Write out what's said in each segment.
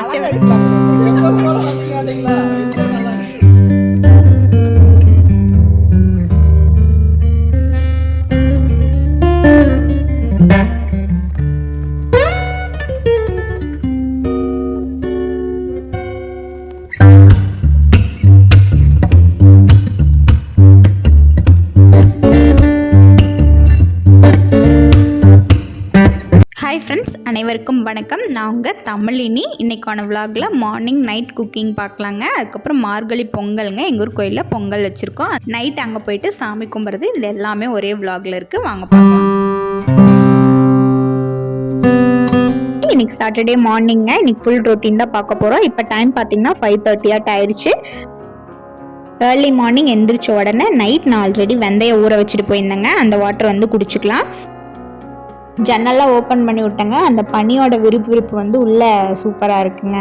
மச்சம் எடுக்கலாம் வணக்கம். நான் உங்கள் தமிழினி. இன்றைக்கான விலாகில் மார்னிங் நைட் குக்கிங் பார்க்கலாங்க. அதுக்கப்புறம் மார்கழி பொங்கலுங்க. எங்கள் ஊர் கோயிலில் பொங்கல் வச்சுருக்கோம். நைட் அங்கே போயிட்டு சாமி கும்பிட்றது. இது எல்லாமே ஒரே விலாகில் இருக்குது வாங்க பார்க்கலாம் இன்னைக்கு சாட்டர்டே மார்னிங்க இன்னைக்கு ஃபுல் ரொட்டீன் தான் பார்க்க போகிறோம் இப்போ டைம் பார்த்தீங்கன்னா ஃபைவ் தேர்ட்டியாக ஆட் ஆயிடுச்சு ஏர்லி மார்னிங் எந்திரிச்ச உடனே நைட் நான் ஆல்ரெடி வெந்தய ஊற வச்சுட்டு போயிருந்தேங்க. அந்த வாட்டர் வந்து குடிச்சிக்கலாம். ஜன்னல்லாம் ஓப்பன் பண்ணி விட்டேங்க. அந்த பனியோட விருப்பு விருப்பு வந்து உள்ளே சூப்பராக இருக்குங்க.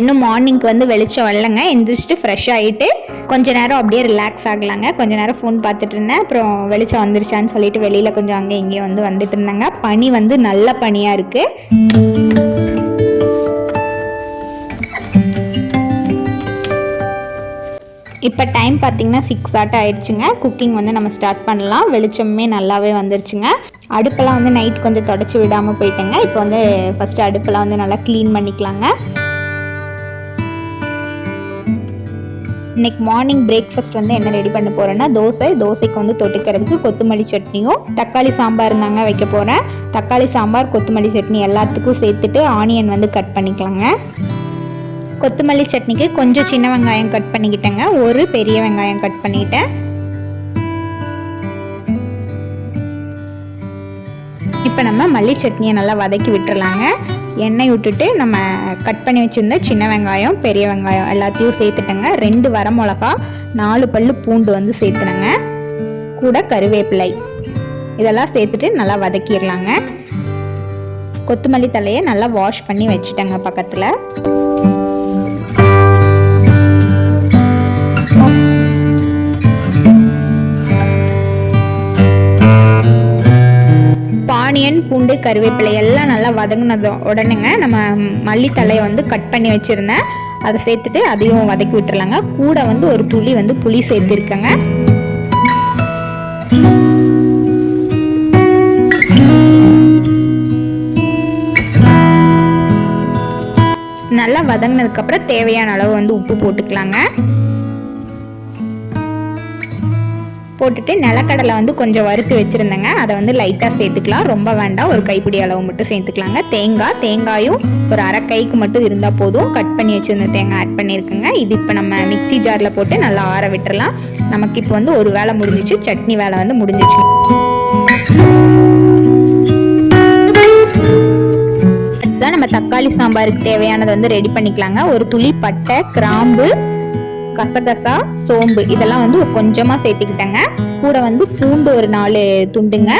இன்னும் மார்னிங்க்கு வந்து வெளிச்சம் வரலங்க. எந்திரிச்சிட்டு ஃப்ரெஷ் ஆகிட்டு கொஞ்ச நேரம் அப்படியே ரிலாக்ஸ் ஆகலாங்க. கொஞ்ச நேரம் ஃபோன் பார்த்துட்டு இருந்தேன். அப்புறம் வெளிச்சம் வந்துருச்சான்னு சொல்லிட்டு வெளியில் கொஞ்சம் அங்கே இங்கேயும் வந்து வந்துட்டு இருந்தேங்க. பனி வந்து நல்ல பனியாக இருக்குது இப்போ டைம் பார்த்தீங்கன்னா சிக்ஸ் ஆட்ட ஆயிடுச்சுங்க. குக்கிங் வந்து நம்ம ஸ்டார்ட் பண்ணலாம். வெளிச்சமே நல்லாவே வந்துருச்சுங்க. அடுப்பெல்லாம் வந்து நைட் கொஞ்சம் தொடச்சி விடாமல் போயிட்டேங்க. இப்போ வந்து ஃபஸ்ட்டு அடுப்பெல்லாம் வந்து நல்லா க்ளீன் பண்ணிக்கலாங்க. இன்னைக்கு மார்னிங் பிரேக்ஃபாஸ்ட் வந்து என்ன ரெடி பண்ண போகிறேன்னா தோசை. தோசைக்கு வந்து தொட்டுக்கிறதுக்கு கொத்தமல்லி சட்னியும் தக்காளி சாம்பார் தாங்க வைக்க போகிறேன் தக்காளி சாம்பார் கொத்தமல்லி சட்னி எல்லாத்துக்கும் சேர்த்துட்டு ஆனியன் வந்து கட் பண்ணிக்கலாங்க. கொத்தமல்லி சட்னிக்கு கொஞ்சம் சின்ன வெங்காயம் கட் பண்ணிக்கிட்டேங்க. ஒரு பெரிய வெங்காயம் கட் பண்ணிக்கிட்டேன் இப்போ நம்ம மல்லி சட்னியை நல்லா வதக்கி விட்டுறலாங்க. எண்ணெய் விட்டுட்டு நம்ம கட் பண்ணி வச்சுருந்த சின்ன வெங்காயம் பெரிய வெங்காயம் எல்லாத்தையும் சேர்த்துட்டேங்க. ரெண்டு வர மிளகா நாலு பல்லு பூண்டு வந்து சேர்த்துனேங்க கூட கருவேப்பிலை. இதெல்லாம் சேர்த்துட்டு நல்லா வதக்கிடலாங்க கொத்தமல்லி தலையை நல்லா வாஷ் பண்ணி வச்சுட்டேங்க பக்கத்தில். ஆனியன் பூண்டு கருவேப்பிலை எல்லாம் நல்லா வதங்கினது உடனேங்க நம்ம மல்லித்தலையை வந்து கட் பண்ணி வச்சுருந்தேன். அதை சேர்த்துட்டு அதையும் வதக்கி விட்டுறலாங்க. கூட வந்து ஒரு துளி வந்து புளி சேர்த்துருக்கேங்க. நல்லா வதங்கினதுக்கப்புறம் தேவையான அளவு வந்து உப்பு போட்டுக்கலாங்க. போட்டுட்டு நிலக்கடலை வந்து கொஞ்சம் வறுத்து வச்சுருந்தேங்க. அதை வந்து லைட்டாக சேர்த்துக்கலாம். ரொம்ப வேண்டாம். ஒரு கைப்பிடி அளவு மட்டும் சேர்த்துக்கலாங்க. தேங்காய் தேங்காயும் ஒரு அரை கைக்கு மட்டும் இருந்தால் போதும். கட் பண்ணி வச்சுருந்த தேங்காய் ஆட் பண்ணியிருக்கேங்க. இது இப்போ நம்ம மிக்ஸி ஜாரில் போட்டு நல்லா ஆற விட்டுறலாம். நமக்கு இப்போ வந்து ஒரு வேலை முடிஞ்சிச்சு. சட்னி வேலை வந்து முடிஞ்சிச்சு. தான் நம்ம தக்காளி சாம்பாருக்கு தேவையானது வந்து ரெடி பண்ணிக்கலாங்க. ஒரு துளி பட்டை கிராம்பு கசகசா சோம்பு இதெல்லாம் வந்து கொஞ்சமாக சேர்த்துக்கிட்டேங்க. கூட வந்து பூண்டு ஒரு நாலு துண்டுங்க.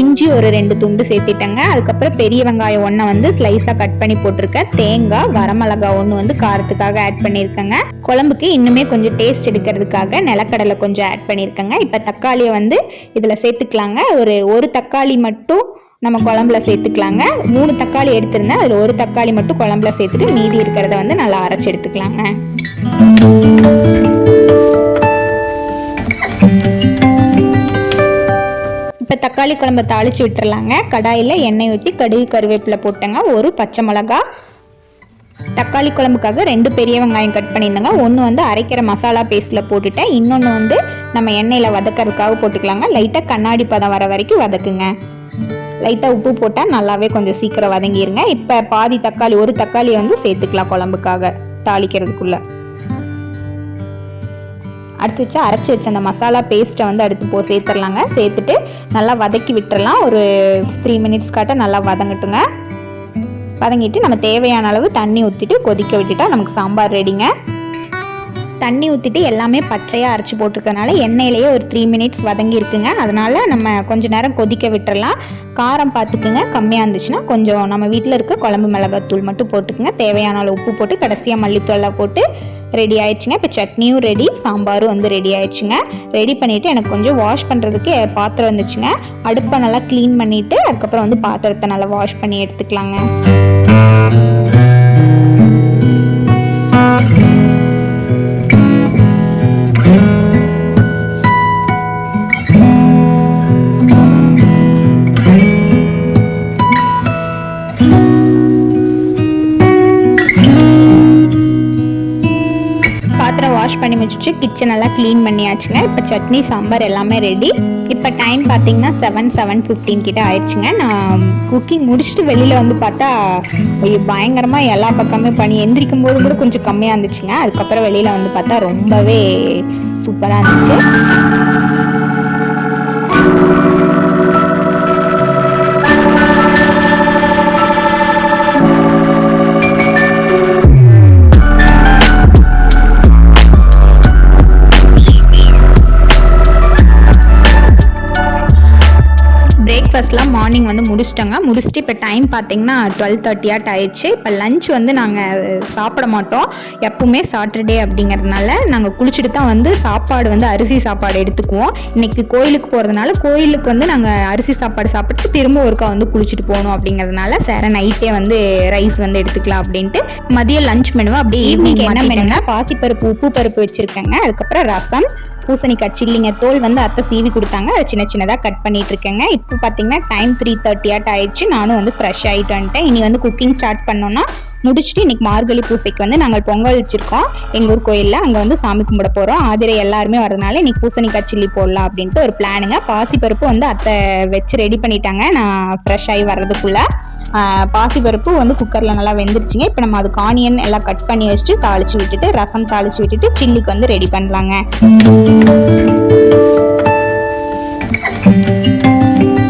இஞ்சி ஒரு ரெண்டு துண்டு சேர்த்துட்டேங்க அதுக்கப்புறம் பெரிய வெங்காயம் ஒன்றை வந்து ஸ்லைஸாக கட் பண்ணி போட்டிருக்கேன். தேங்காய் வரமிளகா ஒன்று வந்து காரத்துக்காக ஆட் பண்ணியிருக்கேங்க. குழம்புக்கு இன்னுமே கொஞ்சம் டேஸ்ட் எடுக்கிறதுக்காக நிலக்கடலை கொஞ்சம் ஆட் பண்ணியிருக்கேங்க. இப்போ தக்காளியை வந்து இதில் சேர்த்துக்கலாங்க. ஒரு ஒரு தக்காளி மட்டும் நம்ம குழம்புல சேர்த்துக்கலாங்க. மூணு தக்காளி எடுத்திருந்தேன். அதில் ஒரு தக்காளி மட்டும் குழம்புல சேர்த்துட்டு மீதி இருக்கிறத வந்து நல்லா அரைச்சி எடுத்துக்கலாங்க. இப்போ தக்காளி குழம்ப தாளித்து விட்டுறலாங்க. கடாயில் எண்ணெய் ஊற்றி கடுகு கருவேப்பிலை போட்டேங்க. ஒரு பச்சை மிளகா. தக்காளி குழம்புக்காக ரெண்டு பெரிய வெங்காயம் கட் பண்ணியிருந்தேங்க. ஒன்று வந்து அரைக்கிற மசாலா பேஸ்ட்டில் போட்டுட்டேன். இன்னொன்று வந்து நம்ம எண்ணெயில் வதக்கறதுக்காக போட்டுக்கலாங்க. லைட்டாக கண்ணாடி பதம் வர வரைக்கும் வதக்குங்க. லைட்டாக உப்பு போட்டால் நல்லாவே கொஞ்சம் சீக்கிரம் வதங்கிடுங்க இப்போ பாதி தக்காளி ஒரு தக்காளியை வந்து சேர்த்துக்கலாம் குழம்புக்காக தாளிக்கிறதுக்குள்ள. அடுத்து வச்சு அரைச்சி வச்ச அந்த மசாலா பேஸ்ட்டை வந்து அடுத்து போ சேர்த்துடலாங்க. சேர்த்துட்டு நல்லா வதக்கி விட்டுறலாம். ஒரு த்ரீ மினிட்ஸ் காட்ட நல்லா வதங்கட்டுங்க. வதங்கிட்டு நம்ம தேவையான அளவு தண்ணி ஊற்றிட்டு கொதிக்க விட்டுட்டா நமக்கு சாம்பார் ரெடிங்க தண்ணி ஊற்றிட்டு எல்லாமே பச்சையாக அரைச்சி போட்டிருக்கனால எண்ணெயிலேயே ஒரு த்ரீ மினிட்ஸ் வதங்கி இருக்குங்க அதனால் நம்ம கொஞ்சம் நேரம் கொதிக்க விட்டுறலாம். காரம் பார்த்துக்குங்க கம்மியாக இருந்துச்சுன்னா கொஞ்சம் நம்ம வீட்டில் இருக்க குழம்பு மிளகாத்தூள் மட்டும் போட்டுக்குங்க. தேவையான அளவு உப்பு போட்டு கடைசியாக மல்லித்தூளை போட்டு ரெடி ஆயிடுச்சுங்க. இப்போ சட்னியும் ரெடி சாம்பாரும் வந்து ரெடி ஆயிடுச்சுங்க. ரெடி பண்ணிவிட்டு எனக்கு கொஞ்சம் வாஷ் பண்ணுறதுக்கு பாத்திரம் வந்துச்சுங்க அடுப்பை நல்லா க்ளீன் பண்ணிவிட்டு அதுக்கப்புறம் வந்து பாத்திரத்தை நல்லா வாஷ் பண்ணி எடுத்துக்கலாங்க. வாஷ் கிச்சன் எல்லாம் க்ளீன் பண்ணியாச்சுங்க. இப்போ சட்னி சாம்பார் எல்லாமே ரெடி இப்போ டைம் பார்த்தீங்கன்னா செவன் செவன் ஃபிஃப்டீன் கிட்ட ஆயிடுச்சுங்க. நான் குக்கிங் முடிச்சுட்டு வெளியில் வந்து பார்த்தா ஐயோ, எல்லா பக்கமே பண்ணி எந்திரிக்கும் போது கூட கொஞ்சம் கம்மியாக இருந்துச்சுங்க. அதுக்கப்புறம் வெளியில் வந்து பார்த்தா ரொம்பவே சூப்பராக இருந்துச்சு. மார்னிங் வந்து முடிச்சிட்டோங்க. முடிச்சுட்டு இப்போ டைம் பார்த்தீங்கன்னா டுவெல் தேர்ட்டி ஆட் ஆயிடுச்சு. இப்போ லஞ்ச் வந்து நாங்கள் சாப்பிட மாட்டோம். எப்பவுமே சாட்டர்டே அப்படிங்கிறதுனால நாங்கள் குளிச்சுட்டு தான் வந்து சாப்பாடு வந்து அரிசி சாப்பாடு எடுத்துக்குவோம். இன்னைக்கு கோயிலுக்கு போகிறதுனால கோயிலுக்கு வந்து நாங்கள் அரிசி சாப்பாடு சாப்பிட்டு திரும்ப ஒருக்கா வந்து குளிச்சுட்டு போகணும் அப்படிங்கிறதுனால சேர நைட்டே வந்து ரைஸ் வந்து எடுத்துக்கலாம் அப்படின்ட்டு மதியம் லஞ்ச் மெனுவை அப்படியே ஈவினிங் என்ன மெனுனா பாசிப்பருப்பு உப்பு பருப்பு வச்சுருக்கேங்க. அதுக்கப்புறம் ரசம் பூசணிக்காய் சில்லிங்க தோல் வந்து அத்தை சீவி கொடுத்தாங்க. அதை சின்ன சின்னதாக கட் பண்ணிட்டு இருக்கேங்க இப்போ பார்த்தீங்கன்னா டைம் த்ரீ தேர்ட்டி ஆட் ஆயிடுச்சு. நானும் வந்து ஃப்ரெஷ் ஆகிட்டு வந்துட்டேன். இனி வந்து குக்கிங் ஸ்டார்ட் பண்ணோம்னா முடிச்சுட்டு இன்னைக்கு மார்கழி பூசைக்கு வந்து நாங்கள் பொங்கல் வச்சிருக்கோம். எங்கள் ஊர் கோயிலில் அங்கே வந்து சாமி கும்பிட போகிறோம் ஆதிரை எல்லாருமே வரதுனால இன்னைக்கு பூசணிக்காய் சில்லி போடலாம் அப்படின்ட்டு ஒரு பிளானுங்க பாசிப்பருப்பு வந்து அத்தை வச்சு ரெடி பண்ணிட்டாங்க. நான் ஃப்ரெஷ் ஆகி வர்றதுக்குள்ளே. பாசிப்பருப்பு வந்து குக்கரில் நல்லா வெந்துருச்சுங்க. இப்போ நம்ம அதுக்கு ஆனியன் எல்லாம் கட் பண்ணி வச்சுட்டு தாளிச்சு விட்டுட்டு ரசம் தாளிச்சு விட்டுட்டு சில்லிக்கு வந்து ரெடி பண்ணலாங்க.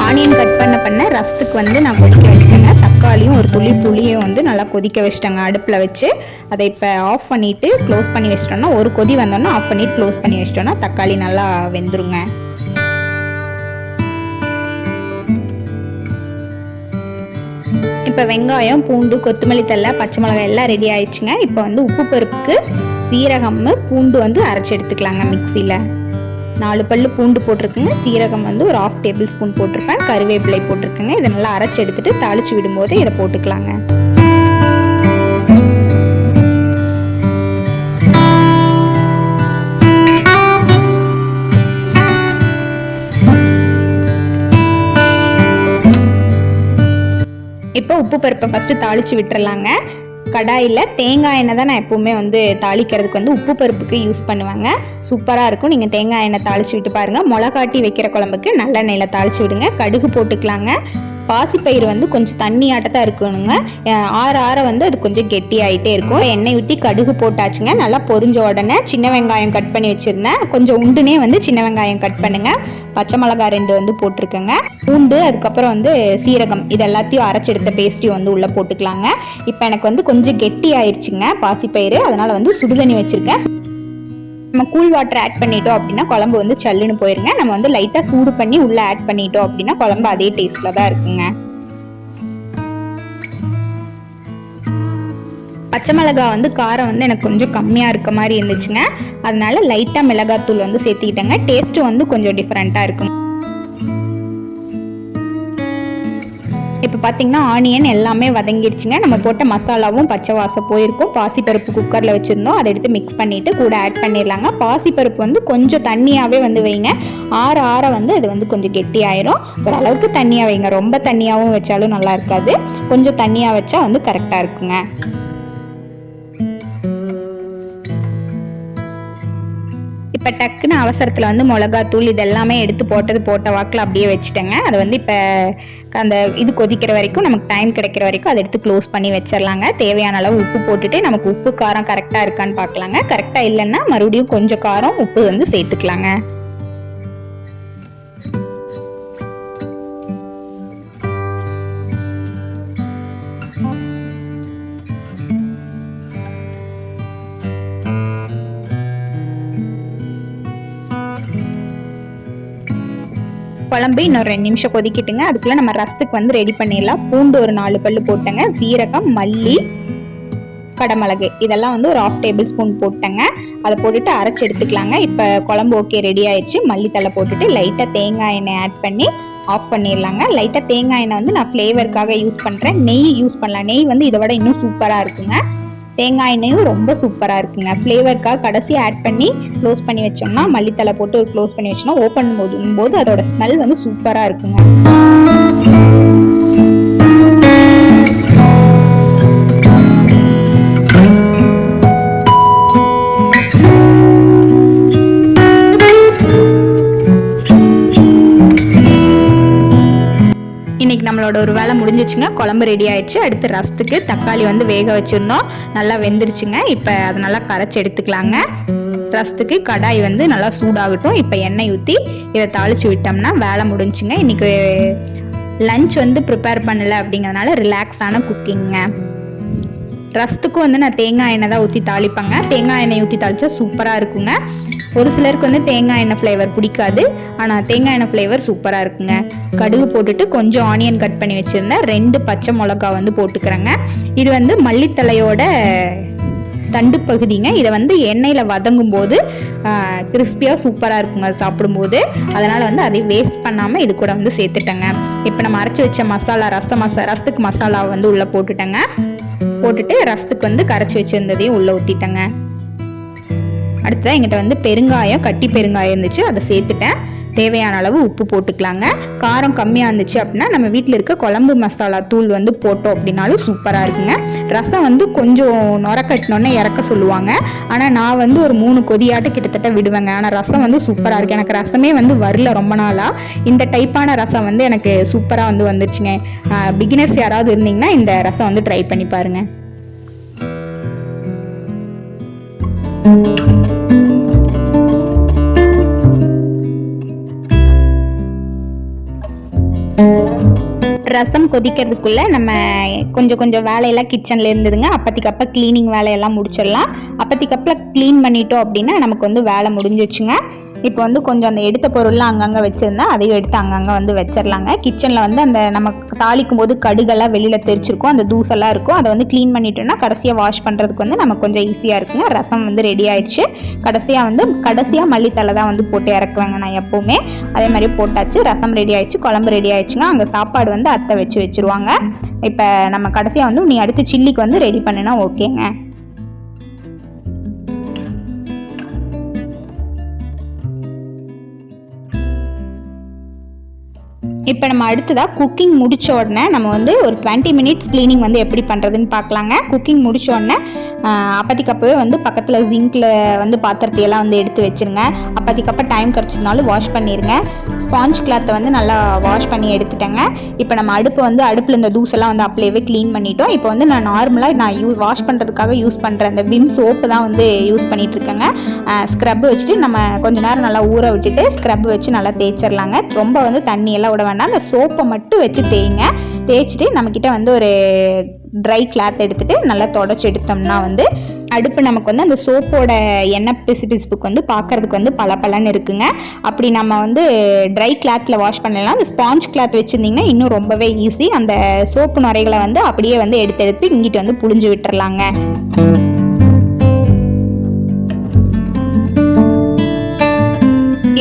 ஆனியன் கட் பண்ண பண்ண ரசத்துக்கு வந்து நான் கொதிக்க வச்சிட்டேங்க. தக்காளியும் ஒரு துளி புளியும் வந்து நல்லா கொதிக்க வச்சிட்டேங்க. அடுப்பில் வச்சு அதை இப்போ ஆஃப் பண்ணிவிட்டு க்ளோஸ் பண்ணி வச்சிட்டோம்னா ஒரு கொதி வந்தோன்னா ஆஃப் பண்ணிட்டு க்ளோஸ் பண்ணி வச்சிட்டோம்னா தக்காளி நல்லா வெந்துருங்க. இப்போ வெங்காயம் பூண்டு கொத்தமல்லி தழை பச்சை மிளகாய் எல்லாம் ரெடி ஆயிடுச்சுங்க. இப்போ வந்து உப்பு பருப்புக்கு சீரகம் பூண்டு வந்து அரைச்சி எடுத்துக்கலாங்க மிக்சியில் நாலு பல் பூண்டு போட்டிருக்குங்க. சீரகம் வந்து ஒரு ஆஃப் டேபிள் ஸ்பூன் போட்டிருப்பேன். கருவேப்பிலை போட்டிருக்குங்க. இதை நல்லா அரைச்சி எடுத்துட்டு தாளிச்சு விடும்போது இதை போட்டுக்கலாங்க. இப்போ உப்பு பருப்பை ஃபஸ்ட்டு தாளிச்சு விட்டுறலாங்க. கடாயில் தேங்காய் எண்ணெய் தான் நான் எப்போவுமே வந்து தாளிக்கிறதுக்கு வந்து உப்பு பருப்புக்கு யூஸ் பண்ணுவாங்க. சூப்பராக இருக்கும். நீங்கள் தேங்காய் எண்ணெய் தாளிச்சு விட்டு பாருங்கள் மிளகாட்டி வைக்கிற குழம்புக்கு நல்லெண்ணெயில் தாளிச்சு விடுங்க. கடுகு போட்டுக்கலாங்க. பாசிப்பயிறு வந்து கொஞ்சம் தண்ணி ஆட்டத்தான் இருக்கணுங்க ஆற ஆற வந்து அது கொஞ்சம் கெட்டியாயிட்டே இருக்கும். எண்ணெய் ஊற்றி கடுகு போட்டாச்சுங்க. நல்லா பொரிஞ்ச உடனே சின்ன வெங்காயம் கட் பண்ணி வச்சுருந்தேன். கொஞ்சம் உண்டுனே வந்து சின்ன வெங்காயம் கட் பண்ணுங்கள் பச்சை மிளகாய் ரெண்டு வந்து போட்டிருக்கேங்க. பூண்டு அதுக்கப்புறம் வந்து சீரகம். இது எல்லாத்தையும் அரைச்செடுத்த பேஸ்ட்டையும் வந்து உள்ளே போட்டுக்கலாங்க. இப்போ எனக்கு வந்து கொஞ்சம் கெட்டி ஆயிடுச்சுங்க பாசிப்பயிறு. அதனால் வந்து சுடுதண்ணி வச்சுருக்கேன். நம்ம கூல் வாட்டர் ஆட் பண்ணிட்டோம் அப்படின்னா குழம்பு வந்து சல்லுன்னு போயிருங்க. நம்ம வந்து லைட்டாக சூடு பண்ணி உள்ளே ஆட் பண்ணிட்டோம் அப்படின்னா குழம்பு அதே டேஸ்ட்டில் தான் இருக்குங்க. பச்சை மிளகா வந்து காரம் வந்து எனக்கு கொஞ்சம் கம்மியாக இருக்க மாதிரி இருந்துச்சுங்க. அதனால லைட்டாக மிளகாத்தூள் வந்து சேர்த்துக்கிட்டேங்க. டேஸ்ட்டு வந்து கொஞ்சம் டிஃப்ரெண்ட்டாக இருக்கும். இப்போ பார்த்தீங்கன்னா ஆனியன் எல்லாமே வதங்கிடுச்சுங்க நம்ம போட்ட மசாலாவும் பச்சை வாசம் போயிருக்கும். பாசிப்பருப்பு குக்கரில் வச்சுருந்தோம். அதை எடுத்து மிக்ஸ் பண்ணிவிட்டு கூட ஆட் பண்ணிடலாங்க. பாசிப்பருப்பு வந்து கொஞ்சம் தண்ணியாகவே வந்து வைங்க. ஆற ஆற வந்து அது வந்து கொஞ்சம் கெட்டியாயிரும். ஓரளவுக்கு தண்ணியாக வைங்க. ரொம்ப தண்ணியாகவும் வச்சாலும் நல்லா இருக்காது. கொஞ்சம் தண்ணியாக வச்சா வந்து கரெக்டாக இருக்குங்க. இப்போ டக்குன்னு அவசரத்தில் வந்து மிளகாத்தூள் இது எல்லாமே எடுத்து போட்டது போட்ட வாக்கில் அப்படியே வச்சுட்டேங்க. அது வந்து இப்போ அந்த இது கொதிக்கிற வரைக்கும் நமக்கு டைம் கிடைக்கிற வரைக்கும் அதை எடுத்து க்ளோஸ் பண்ணி வச்சிடலாங்க. தேவையான அளவு உப்பு போட்டுட்டு நமக்கு உப்பு காரம் கரெக்டாக இருக்கான்னு பார்க்கலாங்க. கரெக்டாக இல்லைன்னா மறுபடியும் கொஞ்சம் காரம் உப்பு வந்து சேர்த்துக்கலாங்க. குழம்பு இன்னும் ரெண்டு நிமிஷம் கொதிக்கிட்டுங்க. அதுக்குள்ளே நம்ம ரசத்துக்கு வந்து ரெடி பண்ணிடலாம். பூண்டு ஒரு நாலு பல்லு போட்டேங்க. சீரகம் மல்லி கடமிளகு. இதெல்லாம் வந்து ஒரு ஆஃப் டேபிள் ஸ்பூன் போட்டேங்க. அதை போட்டுட்டு அரைச்சி எடுத்துக்கலாங்க. இப்போ குழம்பு ஓகே ரெடி ஆயிடுச்சு. மல்லித்தலை போட்டுட்டு லைட்டாக தேங்காய் எண்ணெய் ஆட் பண்ணி ஆஃப் பண்ணிடலாங்க. லைட்டாக தேங்காய் எண்ணெய் வந்து நான் ஃப்ளேவருக்காக யூஸ் பண்ணுறேன் நெய் யூஸ் பண்ணலாம். நெய் வந்து இதை விட இன்னும் சூப்பராக இருக்குங்க. தேங்காய் எண்ணெயும் ரொம்ப சூப்பராக இருக்குங்க. ஃப்ளேவருக்காக கடைசி ஆட் பண்ணி க்ளோஸ் பண்ணி வச்சோம்னா மல்லித்தலை போட்டு க்ளோஸ் பண்ணி வச்சோம்னா ஓப்பன் போது போது அதோட ஸ்மெல் வந்து சூப்பராக இருக்குங்க. என்னோட ஒரு வேலை முடிஞ்சிச்சுங்க. குழம்பு ரெடி ஆயிடுச்சு. அடுத்து ரசத்துக்கு தக்காளி வந்து வேக வச்சிருந்தோம். நல்லா வெந்துருச்சுங்க. இப்போ அதை நல்லா கரைச்சி எடுத்துக்கலாங்க. ரசத்துக்கு கடாய் வந்து நல்லா சூடாகட்டும். இப்போ எண்ணெய் ஊற்றி இதை தாளிச்சு விட்டோம்னா வேலை முடிஞ்சுங்க. இன்னைக்கு லஞ்ச் வந்து ப்ரிப்பேர் பண்ணல அப்படிங்கிறதுனால ரிலாக்ஸான குக்கிங்க ரசத்துக்கும் வந்து நான் தேங்காய் எண்ணெய் தான் ஊற்றி தாளிப்பேங்க. தேங்காய் எண்ணெய் ஊற்றி தாளிச்சா சூப்பராக இருக்குங்க. ஒரு சிலருக்கு வந்து தேங்காய் எண்ணெய் ஃப்ளேவர் பிடிக்காது. ஆனால் தேங்காய் எண்ணெய் ஃப்ளேவர் சூப்பராக இருக்குங்க. கடுகு போட்டுட்டு கொஞ்சம் ஆனியன் கட் பண்ணி வச்சுருந்தேன். ரெண்டு பச்சை மிளகா வந்து போட்டுக்கிறேங்க. இது வந்து மல்லித்தலையோட தண்டு பகுதிங்க. இதை வந்து எண்ணெயில் வதங்கும் போது கிறிஸ்பியாக சூப்பராக இருக்குங்க சாப்பிடும்போது. அதனால் வந்து அதை வேஸ்ட் பண்ணாமல் இது கூட வந்து சேர்த்துட்டேங்க. இப்போ நம்ம அரைச்சி வச்ச மசாலா ரச மசா ரசத்துக்கு மசாலா வந்து உள்ளே போட்டுட்டேங்க. போட்டுட்டு ரசத்துக்கு வந்து கரைச்சி வச்சுருந்ததையும் உள்ளே ஊற்றிட்டேங்க அடுத்ததான் எங்கிட்ட வந்து பெருங்காயம் கட்டி பெருங்காயம் இருந்துச்சு. அதை சேர்த்துட்டேன். தேவையான அளவு உப்பு போட்டுக்கலாங்க. காரம் கம்மியாக இருந்துச்சு அப்படின்னா நம்ம வீட்டில் இருக்க குழம்பு மசாலா தூள் வந்து போட்டோம் அப்படின்னாலும் சூப்பராக இருக்குங்க. ரசம் வந்து கொஞ்சம் நுரக்கட்டினோன்னே இறக்க சொல்லுவாங்க. ஆனால் நான் வந்து ஒரு மூணு கொதியாட்டு கிட்டத்தட்ட விடுவேங்க. ஆனால் ரசம் வந்து சூப்பராக இருக்குது எனக்கு ரசமே வந்து வரல ரொம்ப நாளாக இந்த டைப்பான ரசம் வந்து எனக்கு சூப்பராக வந்து வந்துருச்சுங்க. பிகினர்ஸ் யாராவது இருந்தீங்கன்னா இந்த ரசம் வந்து ட்ரை பண்ணி பாருங்க. ரசம் கொதிக்கிறதுக்குள்ள நம்ம கொஞ்சம் கொஞ்சம் வேலையெல்லாம் கிச்சனில் இருந்ததுங்க. அப்பத்திக்கு க்ளீனிங் வேலையெல்லாம் முடிச்சிடலாம். அப்பத்திக்கு க்ளீன் பண்ணிட்டோம் அப்படின்னா நமக்கு வந்து வேலை முடிஞ்சிச்சுங்க இப்போ வந்து கொஞ்சம் அந்த எடுத்த பொருள்லாம் அங்கங்கே வச்சுருந்தா அதையும் எடுத்து அங்கங்கே வந்து வச்சிடலாங்க கிச்சனில் வந்து அந்த நம்ம தாளிக்கும் போது கடுகெல்லாம் வெளியில் தெரிச்சிருக்கும். அந்த தூசெல்லாம் இருக்கும். அதை வந்து க்ளீன் பண்ணிட்டோம்னா கடைசியாக வாஷ் பண்ணுறதுக்கு வந்து நமக்கு கொஞ்சம் ஈஸியாக இருக்குங்க. ரசம் வந்து ரெடி ஆயிடுச்சு. கடைசியாக வந்து கடைசியாக மல்லித்தலை தான் வந்து போட்டு இறக்குவேங்க நான் எப்போவுமே. அதே மாதிரி போட்டாச்சு. ரசம் ரெடி ஆயிடுச்சு. குழம்பு ரெடி ஆயிடுச்சுங்க. அங்கே சாப்பாடு வந்து அத்தை வச்சு வச்சுருவாங்க. இப்போ நம்ம கடைசியாக வந்து நீ அடுத்து சில்லிக்கு வந்து ரெடி பண்ணினா ஓகேங்க இப்போ நம்ம அடுத்ததாக குக்கிங் முடித்த உடனே நம்ம வந்து ஒரு டுவெண்ட்டி மினிட்ஸ் க்ளீனிங் வந்து எப்படி பண்ணுறதுன்னு பார்க்கலாங்க. குக்கிங் முடித்த உடனே அப்போதைக்கு வந்து பக்கத்தில் ஜிங்கில் வந்து பாத்திரத்தையெல்லாம் வந்து எடுத்து வச்சுருங்க. அப்போதைக்கு டைம் கிடச்சதுனாலும் வாஷ் பண்ணிடுங்க ஸ்பாஞ்ச் கிளாத்தை வந்து நல்லா வாஷ் பண்ணி எடுத்துட்டேங்க. இப்போ நம்ம அடுப்பு வந்து அடுப்பில் இந்த தூசெல்லாம் வந்து அப்படியே க்ளீன் பண்ணிட்டோம். இப்போ வந்து நான் நார்மலாக நான் யூ வாஷ் பண்ணுறதுக்காக யூஸ் பண்ணுற அந்த விம் சோப்பு தான் வந்து யூஸ் பண்ணிகிட்ருக்கேங்க ஸ்க்ரப் வச்சுட்டு நம்ம கொஞ்ச நேரம் நல்லா ஊற விட்டுட்டு ஸ்க்ரப் வச்சு நல்லா தேய்ச்சிடலாங்க ரொம்ப வந்து தண்ணியெல்லாம் விட வேண்டாம். அந்த சோப்பை மட்டும் வச்சு தேய்ங்க. தேய்ச்சிட்டு நம்மக்கிட்ட வந்து ஒரு ட்ரை கிளாத் எடுத்துட்டு நல்லா தொடச்சி எடுத்தோம்னா வந்து அடுப்பு நமக்கு வந்து அந்த சோப்போட எண்ணெய் பிசு பிசுப்புக்கு வந்து பார்க்கறதுக்கு வந்து பல இருக்குங்க. அப்படி நம்ம வந்து ட்ரை கிளாத்தில் வாஷ் பண்ணலாம். அந்த ஸ்பாஞ்ச் கிளாத் வச்சுருந்தீங்கன்னா இன்னும் ரொம்பவே ஈஸி அந்த சோப்பு நுரைகளை வந்து அப்படியே வந்து எடுத்து எடுத்து இங்கிட்டு வந்து புழிஞ்சு விட்டுறலாங்க.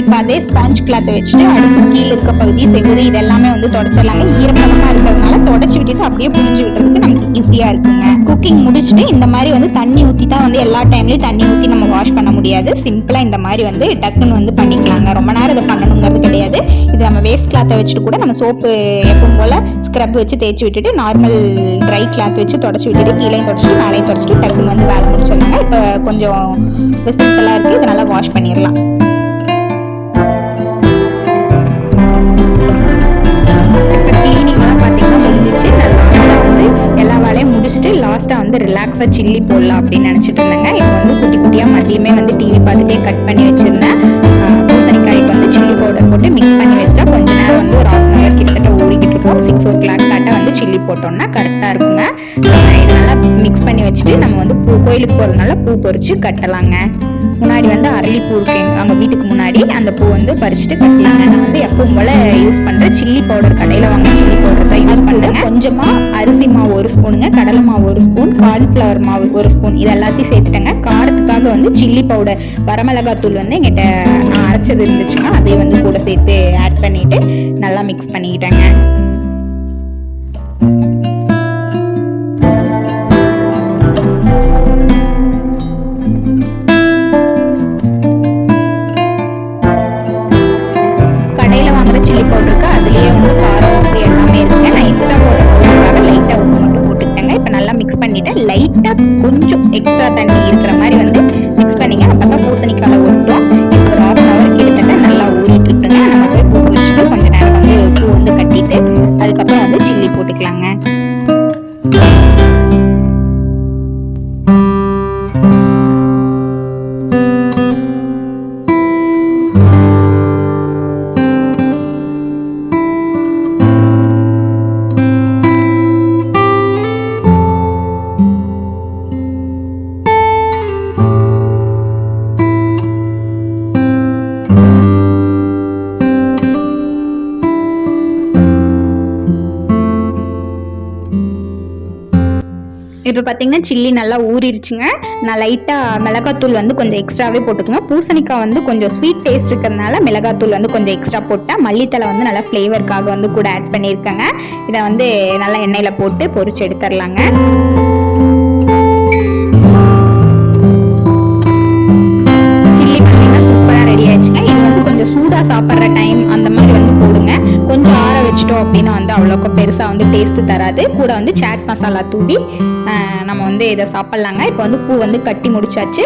இப்போ அதே ஸ்பாஞ்ச் கிளாத்தை வச்சுட்டு அடுப்பு கீழே இருக்க பகுதி செகுதி இது எல்லாமே வந்து தொடச்சிடலாங்க. ஈரப்பதமாக இருக்கிறதுனால தொடச்சி விட்டுட்டு அப்படியே புரிஞ்சு விடுறதுக்கு நமக்கு ஈஸியாக இருக்குங்க. குக்கிங் முடிச்சுட்டு இந்த மாதிரி வந்து தண்ணி ஊற்றி தான் வந்து எல்லா டைம்லையும் தண்ணி ஊற்றி நம்ம வாஷ் பண்ண முடியாது. சிம்பிளாக இந்த மாதிரி வந்து டக்குன்னு வந்து பண்ணிக்கலாங்க. ரொம்ப நேரம் இதை பண்ணணுங்கிறது கிடையாது. இது நம்ம வேஸ்ட் கிளாத்தை வச்சுட்டு கூட நம்ம சோப்பு எப்பவும் போல் ஸ்க்ரப் வச்சு தேய்ச்சி விட்டுட்டு நார்மல் ட்ரை கிளாத் வச்சு தொடச்சி விட்டுட்டு கீழையும் தொடச்சிட்டு மேலையும் தொடச்சிட்டு டக்குன்னு வந்து வேலை முடிச்சிடலாங்க. இப்போ கொஞ்சம் வெஸ்டன்ஸ் எல்லாம் இருக்குது இதை நல்லா வாஷ் பண்ணிடலாம். வந்து ரிலாக்ஸாக சில்லி போடலாம் அப்படின்னு நினச்சிட்டு இருந்தேங்க. இப்போ வந்து குட்டி குட்டியாக மதியமே வந்து டிவி பார்த்துட்டே கட் பண்ணி வச்சுருந்தேன். பூசணிக்காய்க்கு வந்து சில்லி பவுடர் போட்டு மிக்ஸ் பண்ணி வச்சுட்டா கொஞ்ச நேரம் வந்து ஒரு ஆஃப் அன் ஹவர் கிட்டத்தட்ட ஊறிக்கிட்டு இருக்கும். சிக்ஸ் ஓ கிளாக் காட்ட வந்து சில்லி போட்டோம்னா கரெக்டாக இருக்குங்க. நல்லா மிக்ஸ் பண்ணி வச்சுட்டு நம்ம வந்து பூ கோயிலுக்கு போகிறதுனால பூ பொரிச்சு கட்டலாங்க. முன்னாடி வந்து அரளிப்பூ இருக்கு அவங்க வீட்டுக்கு முன்னாடி. அந்த பூ வந்து பறிச்சுட்டு கட்டலாங்க. நான் வந்து எப்பவும் போல யூஸ் பண்ற சில்லி பவுடர் கடையில் வாங்க சில்லி பவுடர் தான் யூஸ் பண்ணுறேங்க கொஞ்சமா அரிசி மாவு ஒரு ஸ்பூனுங்க கடலை மாவு ஒரு ஸ்பூன் காலிஃப்ளவர் மாவு ஒரு ஸ்பூன் இது எல்லாத்தையும் சேர்த்துட்டேங்க. காரத்துக்காக வந்து சில்லி பவுடர் வரமிளகாத்தூள் வந்து எங்கிட்ட நான் அரைச்சது இருந்துச்சுன்னா அதையும் வந்து கூட சேர்த்து ஆட் பண்ணிட்டு நல்லா மிக்ஸ் பண்ணிக்கிட்டேங்க. கொஞ்சம் எக்ஸ்ட்ரா தண்ணி இருக்கிற மாதிரி வந்து மிக்ஸ் பண்ணிங்க. அப்போ தான் பூசணிக்கால ஒட்டும். இப்போ பார்த்தீங்கன்னா சில்லி நல்லா ஊறிடுச்சுங்க நான் லைட்டாக மிளகாத்தூள் வந்து கொஞ்சம் எக்ஸ்ட்ராவே போட்டுக்கோங்க. பூசணிக்காய் வந்து கொஞ்சம் ஸ்வீட் டேஸ்ட் இருக்கிறதுனால மிளகாத்தூள் வந்து கொஞ்சம் எக்ஸ்ட்ரா போட்டேன் மல்லித்தலை வந்து நல்லா ஃப்ளேவருக்காக வந்து கூட ஆட் பண்ணியிருக்கேங்க. இதை வந்து நல்லா எண்ணெயில் போட்டு பொரிச்சு எடுத்துடலாங்க சில்லி பார்த்தீங்கன்னா சூப்பராக ரெடி ஆயிடுச்சுங்க. இது வந்து கொஞ்சம் சூடாக சாப்பிட்ற டைம் அந்த மாதிரி வந்து போடுங்க. கொஞ்சம் ஆற வச்சிட்டோம் அப்படின்னா அவ்வளோக்கா பெருசாக வந்து டேஸ்ட்டு தராது. கூட வந்து சாட் மசாலா தூவி நம்ம வந்து இதை சாப்பிட்லாங்க. இப்போ வந்து பூ வந்து கட்டி முடிச்சாச்சு.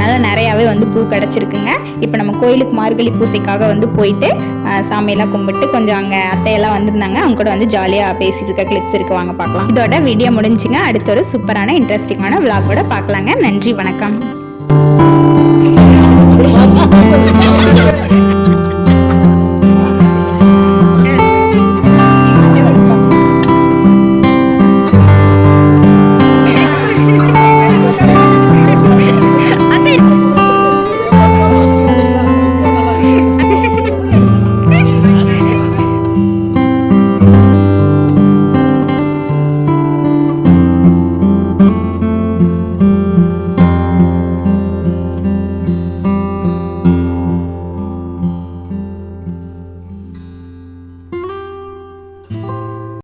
நல்லா நிறையாவே வந்து பூ கிடச்சிருக்குங்க. இப்போ நம்ம கோயிலுக்கு மார்கழி பூசைக்காக வந்து போயிட்டு சாமியெல்லாம் கும்பிட்டு கொஞ்சம் அங்கே அத்தையெல்லாம் வந்திருந்தாங்க. அவங்க கூட வந்து ஜாலியாக பேசிட்டு இருக்க கிளிப்ஸ் இருக்கு. வாங்க பார்க்கலாம். இதோட வீடியோ முடிஞ்சுங்க. அடுத்த ஒரு சூப்பரான இன்ட்ரெஸ்டிங்கான விளாகோட பார்க்கலாங்க. நன்றி வணக்கம்.